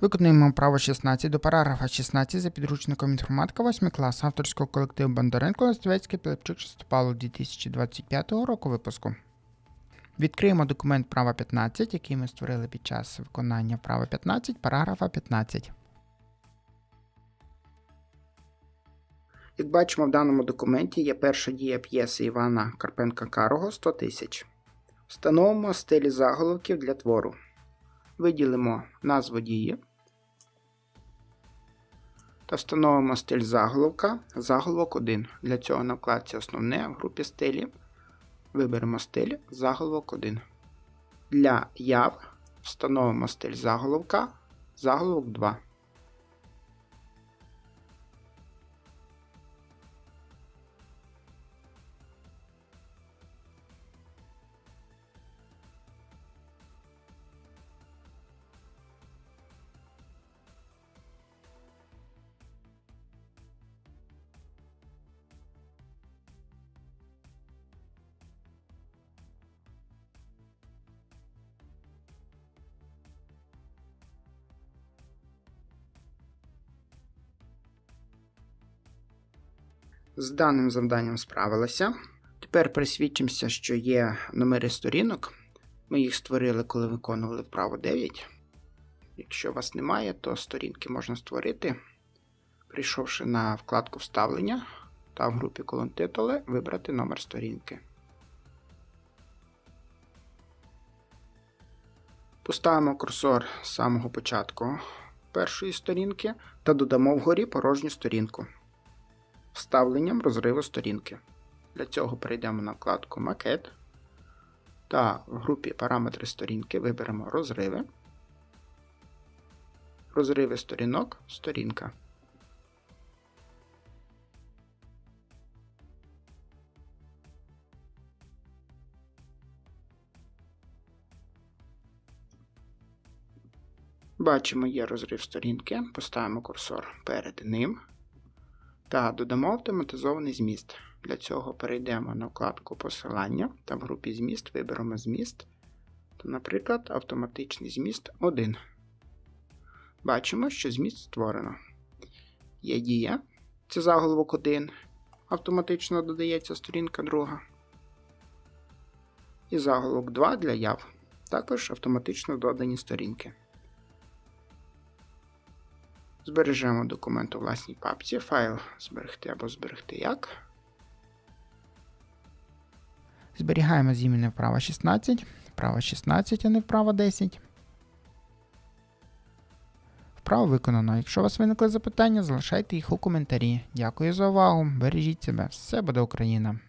Виконуємо право 16 до параграфа 16 за підручником інформатика 8 клас авторського колективу Бондаренко Листовецький Пилипчук Шестопало 2025 року випуску. Відкриємо документ права 15, який ми створили під час виконання права 15, параграфа 15. Як бачимо, в даному документі є перша дія п'єси Івана Карпенка Карого 100 тисяч. Встановимо стилі заголовків для твору. Виділимо назву дії та встановимо стиль заголовка, заголовок 1. Для цього на вкладці Основне в групі стилі виберемо стиль заголовок 1. Для яв встановимо стиль заголовка, заголовок 2. З даним завданням справилися. Тепер присвідчимося, що є номери сторінок. Ми їх створили, коли виконували вправо 9. Якщо вас немає, то сторінки можна створити, прийшовши на вкладку Вставлення та в групі колон титули вибрати номер сторінки. Поставимо курсор з самого початку першої сторінки та додамо вгорі порожню сторінку вставленням розриву сторінки. Для цього перейдемо на вкладку Макет та в групі Параметри сторінки виберемо розриви. Розриви сторінок сторінка. Бачимо, є розрив сторінки, поставимо курсор перед ним та додамо автоматизований зміст. Для цього перейдемо на вкладку Посилання та в групі Зміст виберемо зміст, та, наприклад, автоматичний зміст 1. Бачимо, що зміст створено. Є дія, це заголовок 1. Автоматично додається сторінка 2. І заголовок 2 для яв. Також автоматично додані сторінки. Збережемо документ у власній папці, файл зберегти або зберегти як. Зберігаємо з імені вправо 16, вправо 16, а не вправо 10. Вправо виконано. Якщо у вас виникли запитання, залишайте їх у коментарі. Дякую за увагу. Бережіть себе. Все буде Україна!